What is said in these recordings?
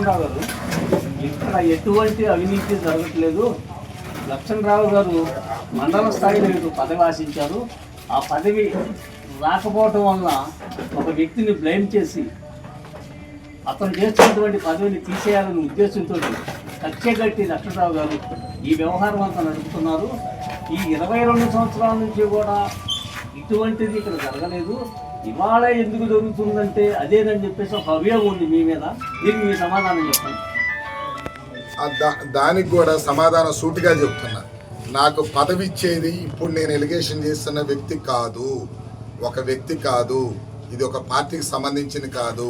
లక్ష్మణరావు గారు ఇక్కడ ఎటువంటి అవినీతి జరగట్లేదు. లక్ష్మణరావు గారు మండల స్థాయిలో మీకు పదవి ఆశించారు. ఆ పదవి రాకపోవటం వల్ల ఒక వ్యక్తిని బ్లేమ్ చేసి అతను చేస్తున్నటువంటి పదవిని తీసేయాలనే ఉద్దేశంతో కచ్చేగట్టి లక్ష్మణరావు గారు ఈ వ్యవహారం అంతా నడుపుతున్నారు. ఈ ఇరవై రెండు సంవత్సరాల నుంచి కూడా ఇటువంటిది ఇక్కడ జరగలేదు. ఇవాళ ఎందుకు జరుగుతుందంటే అదేనని చెప్పేసి ఒక అభియోగం ఉంది మీ మీద. దీనికి మీ సమాధానం చెప్పండి. దానికి కూడా సమాధానం సూటిగా చెప్తున్నా. నాకు పదవి ఇచ్చేది ఇప్పుడు నేను ఎలిగేషన్ చేస్తున్న వ్యక్తి కాదు. ఒక వ్యక్తి కాదు. ఇది ఒక పార్టీకి సంబంధించింది కాదు.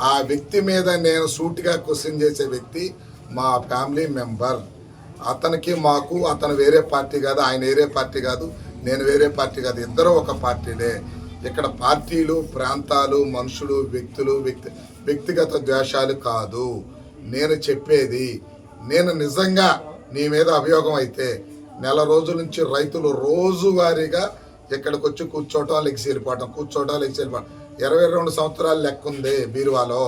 ఆ వ్యక్తి మీద నేను సూటిగా క్వశ్చన్ చేసే వ్యక్తి మా ఫ్యామిలీ మెంబర్. అతనికి మాకు అతను వేరే పార్టీ కాదు ఆయన వేరే పార్టీ కాదు నేను వేరే పార్టీ కాదు. ఇద్దరు ఒక పార్టీలే. ఇక్కడ పార్టీలు ప్రాంతాలు మనుషులు వ్యక్తులు వ్యక్తి వ్యక్తిగత ద్వేషాలు కాదు. నేను చెప్పేది నేను నిజంగా నీ మీద అభియోగం అయితే నెల రోజుల నుంచి రైతులు రోజువారీగా ఇక్కడికి వచ్చి కూర్చోవటం లెక్సి వెళ్ళిపోవటం కూర్చోవటం లెక్సి వెళ్ళిపోవటం ఇరవై రెండు సంవత్సరాలు లెక్క ఉంది బీరువాలో.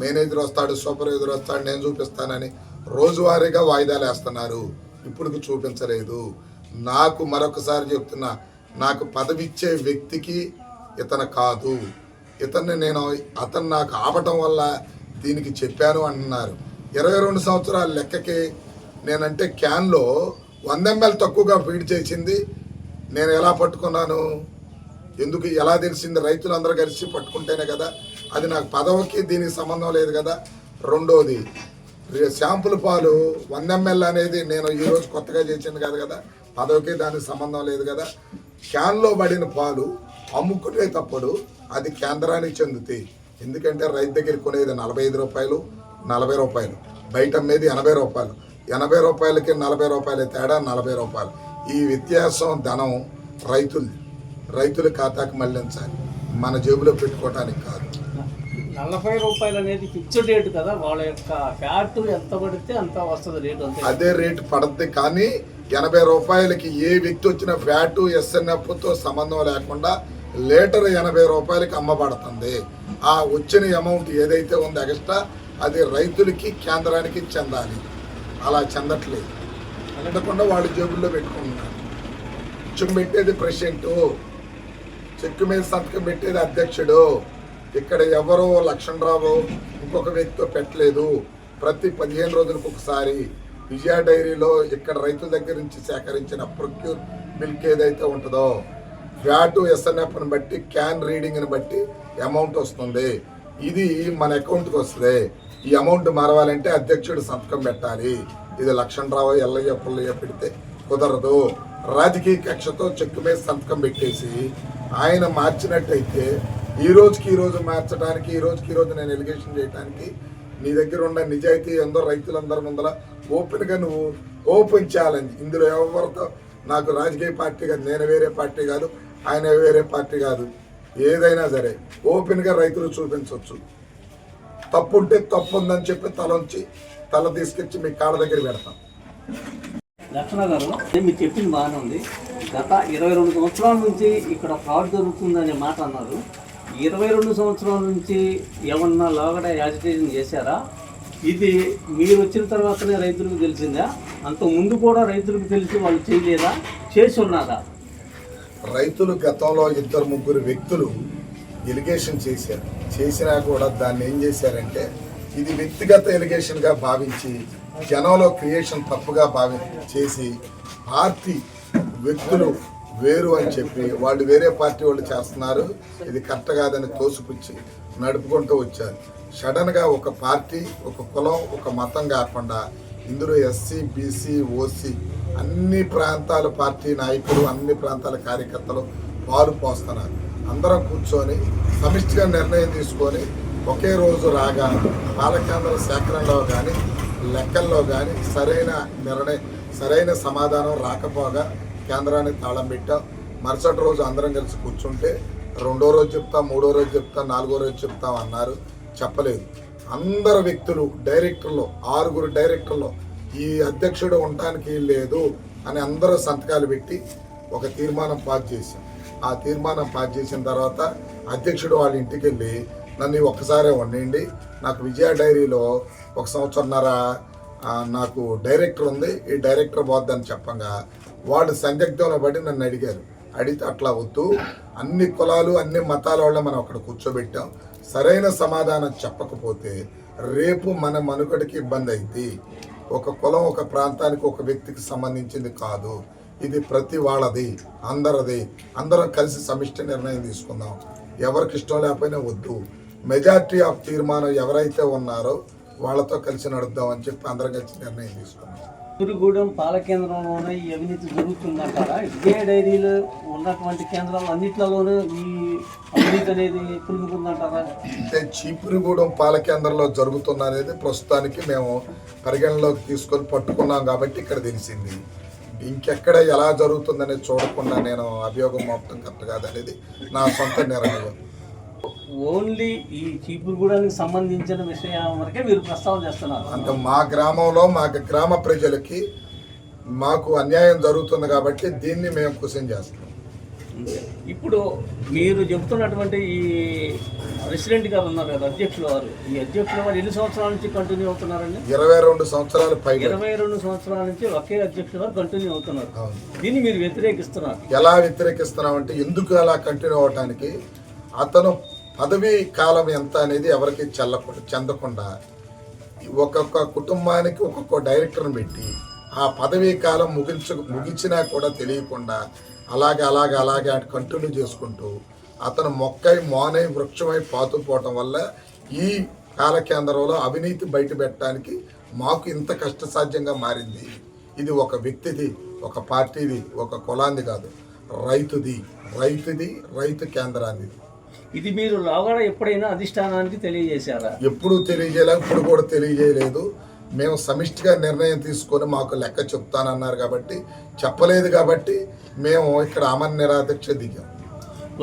మేనేజర్ వస్తాడు సూపర్వైజర్ వస్తాడు నేను చూపిస్తానని రోజువారీగా వాయిదాలు వేస్తున్నారు. ఇప్పుడు చూపించలేదు. నాకు మరొకసారి చెప్తున్నా నాకు పదవి ఇచ్చే వ్యక్తికి ఇతను కాదు. ఇతన్ని నేను అతను నాకు ఆపటం వల్ల దీనికి చెప్పాను అంటున్నారు. ఇరవై రెండు సంవత్సరాల లెక్కకి నేనంటే క్యాన్లో వంద ఎంఎల్ తక్కువగా ఫీడ్ చేసింది. నేను ఎలా పట్టుకున్నాను? ఎందుకు ఎలా తెలిసింది? రైతులందరూ కలిసి పట్టుకుంటేనే కదా? అది నాకు పదవికి దీనికి సంబంధం లేదు కదా? రెండోది శాంపుల్ పాలు వంద ఎంఎల్ అనేది నేను ఈరోజు కొత్తగా చేసింది కాదు కదా? పదవికి దానికి సంబంధం లేదు కదా? క్యాన్లో పడిన పాలు అమ్ముకునేటప్పుడు అది కేంద్రానికి చెందుతాయి ఎందుకంటే రైతు దగ్గర కొనేది నలభై ఐదు రూపాయలు నలభై రూపాయలు. బయట అమ్మేది ఎనభై రూపాయలు. ఎనభై రూపాయలకి నలభై రూపాయల తేడా నలభై రూపాయలు. ఈ వ్యత్యాసం ధనం రైతులు రైతుల ఖాతాకు మళ్ళించాలి. మన జేబులో పెట్టుకోవటానికి కాదు. నలభై రూపాయలు అనేది ఫిక్స్డ్ రేటు కదా వాళ్ళ యొక్క ఫ్యాట్ ఎంత పడితే అంత వస్తుంది రేటు అదే రేటు పడద్ది కానీ ఎనభై రూపాయలకి ఏ వ్యక్తి వచ్చిన ఫ్యాటు ఎస్ఎన్ఎఫ్తో సంబంధం లేకుండా లీటర్ ఎనభై రూపాయలకి అమ్మబడుతుంది. ఆ వచ్చిన అమౌంట్ ఏదైతే ఉందో ఎక్స్ట్రా అది రైతులకి కేంద్రానికి చెందాలి. అలా చెందట్లేదు. అనకుండా వాళ్ళు జేబుల్లో పెట్టుకుంటున్నారు. చెక్కు పెట్టేది ప్రెసిడెంటు. చెక్కు మీద సంతకం పెట్టేది అధ్యక్షుడు. ఇక్కడ ఎవరో లక్ష్మణరావు ఇంకొక వ్యక్తితో పెట్టలేదు. ప్రతి పదిహేను రోజులకు ఒకసారి విజయ డైరీలో ఇక్కడ రైతుల దగ్గర నుంచి సేకరించిన ప్రొక్యూర్ మిల్క్ ఏదైతే ఉంటుందో వ్యాటు ఎస్ఎన్ఎఫ్ని బట్టి క్యాన్ రీడింగ్ని బట్టి అమౌంట్ వస్తుంది. ఇది మన అకౌంట్కి వస్తుంది ఈ అమౌంట్ మారవాలంటే అధ్యక్షుడు సంతకం పెట్టాలి. ఇది లక్ష్మణరావు ఎల్లయ్య పుల్లయ్య పెడితే కుదరదు. రాజకీయ కక్షతో చెక్కు మీద సంతకం పెట్టేసి ఆయన మార్చినట్టయితే ఈ రోజుకి ఈ రోజు మార్చడానికి ఈ రోజుకి ఈ రోజు నేను ఎలిగేషన్ చేయడానికి నీ దగ్గర ఉన్న నిజాయితీ ఎందరో రైతులందరి ముందర ఓపెన్గా నువ్వు ఓపెన్ ఛాలెంజ్ ఇందులో ఎవరితో? నాకు రాజకీయ పార్టీ కాదు నేను వేరే పార్టీ కాదు. ఆయన వేరే పార్టీ కాదు. ఏదైనా సరే ఓపెన్గా రైతులు చూపించవచ్చు తప్పు ఉంటే తప్పు ఉందని చెప్పి తలంచి తల తీసుకొచ్చి మీ కాళ్ళ దగ్గర పెడతాం. లక్ష్మణ గారు మీరు చెప్పింది బాగానే ఉంది. గత ఇరవై రెండు సంవత్సరాల నుంచి ఇక్కడ ఫ్రాడ్ జరుగుతుందనే మాట అన్నారు. ఇరవై రెండు సంవత్సరాల నుంచి ఏమన్నా లోగడ యాజిటేషన్ చేశారా? ఇది మీరు వచ్చిన తర్వాతనే రైతులకు తెలిసిందా? అంత ముందు కూడా రైతులకు తెలిసి వాళ్ళు చేయలేదా? చేసి ఉన్నారా? రైతులు గతంలో ఇద్దరు ముగ్గురు వ్యక్తులు ఎలిగేషన్ చేశారు. చేసినా కూడా దాన్ని ఏం చేశారంటే ఇది వ్యక్తిగత ఎలిగేషన్గా భావించి జనంలో క్రియేషన్ తప్పుగా భావి చేసి పార్టీ వ్యక్తులు వేరు అని చెప్పి వాళ్ళు వేరే పార్టీ వాళ్ళు చేస్తున్నారు ఇది కరెక్ట్ కాదని తోసిపుచ్చి నడుపుకుంటూ వచ్చారు. సడన్గా ఒక పార్టీ ఒక కులం ఒక మతం కాకుండా ఇందులో ఎస్సీ బీసీ ఓసీ అన్ని ప్రాంతాల పార్టీ నాయకులు అన్ని ప్రాంతాల కార్యకర్తలు పాలు పోస్తున్నారు. అందరం కూర్చొని సమిష్టిగా నిర్ణయం తీసుకొని ఒకే రోజు రాగా పాలకేంద్ర సేకరణలో కానీ లెక్కల్లో కానీ సరైన నిర్ణయం సరైన సమాధానం రాకపోగా కేంద్రానికి తాళం పెట్టాం. మరుసటి రోజు అందరం కలిసి కూర్చుంటే రెండో రోజు చెప్తాం మూడో రోజు చెప్తా నాలుగో రోజు చెప్తాం అన్నారు. చెప్పలేదు. అందరు వ్యక్తులు డైరెక్టర్లో ఆరుగురు డైరెక్టర్లు ఈ అధ్యక్షుడు ఉండటానికి లేదు అని అందరూ సంతకాలు పెట్టి ఒక తీర్మానం పాస్ చేశాం. ఆ తీర్మానం పాస్ చేసిన తర్వాత అధ్యక్షుడు వాళ్ళ ఇంటికి వెళ్ళి నన్ను ఒక్కసారే వండండి నాకు విజయ డైరీలో ఒక సంవత్సరంన్నర నాకు డైరెక్టర్ ఉంది ఈ డైరెక్టర్ పోద్దని చెప్పంగా వాడు సందిగ్ధంలో పడి నన్ను అడిగారు. అడిగితే అట్లా వద్దు అన్ని కులాలు అన్ని మతాల వాళ్ళ మనం అక్కడ కూర్చోబెట్టాం. సరైన సమాధానం చెప్పకపోతే రేపు మన మనుగడకి ఇబ్బంది అయింది ఒక కులం ఒక ప్రాంతానికి ఒక వ్యక్తికి సంబంధించింది కాదు. ఇది ప్రతి వాళ్ళది అందరిది. అందరం కలిసి సమిష్టి నిర్ణయం తీసుకుందాం. ఎవరికి ఇష్టం లేకపోయినా వద్దు. మెజారిటీ ఆఫ్ తీర్మానం ఎవరైతే ఉన్నారో వాళ్ళతో కలిసి నడుద్దాం అని చెప్పి అందరం కలిసి నిర్ణయం తీసుకున్నాం. చిప్పురుగూడెం పాల కేంద్రంలోనే ఈ అవినీతి జరుగుతుందంటారా? ఇదే డైరీలో ఉన్నటువంటి కేంద్రాలు అన్నిట్లలోనూ ఈ అవినీతి అనేది పురుగుతుందంటారా అంటే చీపురుగూడెం పాల కేంద్రంలో జరుగుతుంది అనేది ప్రస్తుతానికి మేము పరిగణలోకి తీసుకొని పట్టుకున్నాం కాబట్టి ఇక్కడ తెలిసింది. ఇంకెక్కడ ఎలా జరుగుతుందనేది చూడకుండా నేను అభియోగం మోపటం కరెక్ట్ కాదనేది నా సొంత నిర్ణయం. ఓన్లీ ఈ చీపురుగూడానికి సంబంధించిన విషయం వరకే మీరు ప్రస్తావన చేస్తున్నారు. అంటే మా గ్రామంలో మా గ్రామ ప్రజలకి మాకు అన్యాయం జరుగుతుంది కాబట్టి దీన్ని మేము క్వశ్చన్ చేస్తాం ఇప్పుడు మీరు చెబుతున్నటువంటి ఈ ప్రెసిడెంట్ గారు ఉన్నారు కదా అధ్యక్షులు వారు. ఈ అధ్యక్షుల వారు ఎన్ని సంవత్సరాల నుంచి కంటిన్యూ అవుతున్నారండి? ఇరవై రెండు సంవత్సరాలు పైగా. ఇరవై రెండు సంవత్సరాల నుంచి ఒకే అధ్యక్షుల వారు కంటిన్యూ అవుతున్నారు. దీన్ని మీరు వ్యతిరేకిస్తున్నారు. ఎలా వ్యతిరేకిస్తున్నామంటే ఎందుకు అలా కంటిన్యూ అవటానికి అతను పదవీ కాలం ఎంత అనేది ఎవరికి చల్లకుండా చెందకుండా ఒక్కొక్క కుటుంబానికి ఒక్కొక్క డైరెక్టర్ని పెట్టి ఆ పదవీ కాలం ముగించ ముగించినా కూడా తెలియకుండా అలాగే అలాగే అలాగే కంటిన్యూ చేసుకుంటూ అతను మొక్కై మోనై వృక్షమై పాతుపోవటం వల్ల ఈ కాల కేంద్రంలో అవినీతి బయట పెట్టడానికి మాకు ఇంత కష్టసాధ్యంగా మారింది. ఇది ఒక వ్యక్తిది ఒక పార్టీది ఒక కులాంది కాదు. రైతుది రైతుది రైతు కేంద్రాన్ని ఇది మీరు లోగడ ఎప్పుడైనా అధిష్టానానికి తెలియజేశారా? ఎప్పుడు తెలియజేయలేదు ఇప్పుడు కూడా తెలియజేయలేదు. మేము సమిష్టిగా నిర్ణయం తీసుకొని మాకు లెక్క చెప్తానన్నారు కాబట్టి చెప్పలేదు కాబట్టి మేము ఇక్కడ అమర్ నిరాదీక్ష దిగాం.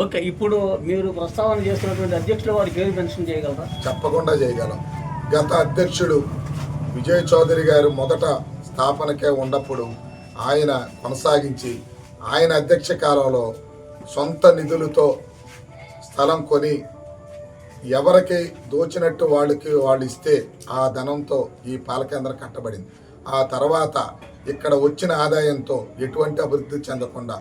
ఓకే ఇప్పుడు మీరు ప్రస్తావన చేస్తున్నటువంటి అధ్యక్షుల వారి పేరు మెన్షన్ చేయగలరా? చెప్పకుండా చేయగలం. గత అధ్యక్షుడు విజయ్ చౌదరి గారు మొదట స్థాపనకే ఉన్నప్పుడు ఆయన కొనసాగించి ఆయన అధ్యక్ష కాలంలో సొంత నిధులతో స్థలం కొని ఎవరికి దోచినట్టు వాళ్ళకి వాళ్ళు ఇస్తే ఆ ధనంతో ఈ పాలకేంద్రం కట్టబడింది. ఆ తర్వాత ఇక్కడ వచ్చిన ఆదాయంతో ఎటువంటి అభివృద్ధి చెందకుండా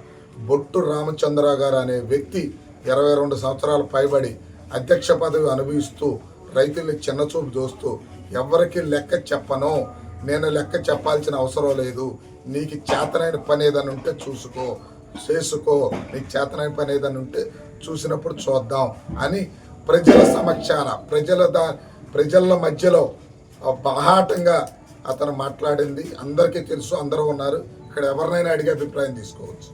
బొట్టు రామచంద్రరావు గారు అనే వ్యక్తి ఇరవై రెండు సంవత్సరాలు పైబడి అధ్యక్ష పదవి అనుభవిస్తూ రైతుల్ని చిన్నచూపు చూస్తూ ఎవరికి లెక్క చెప్పను నేను లెక్క చెప్పాల్సిన అవసరం లేదు నీకు చేతనైన పని ఏదైనా ఉంటే చూసుకో చేసుకో నీకు చేతనైన పని ఏదైనా ఉంటే చూసినప్పుడు చూద్దాం అని ప్రజల సమక్షాన ప్రజల దా ప్రజల మధ్యలో ఆ బాహాటంగా అతను మాట్లాడింది. అందరికీ తెలుసు అందరూ ఉన్నారు. ఇక్కడ ఎవరినైనా అడిగే అభిప్రాయం తీసుకోవచ్చు.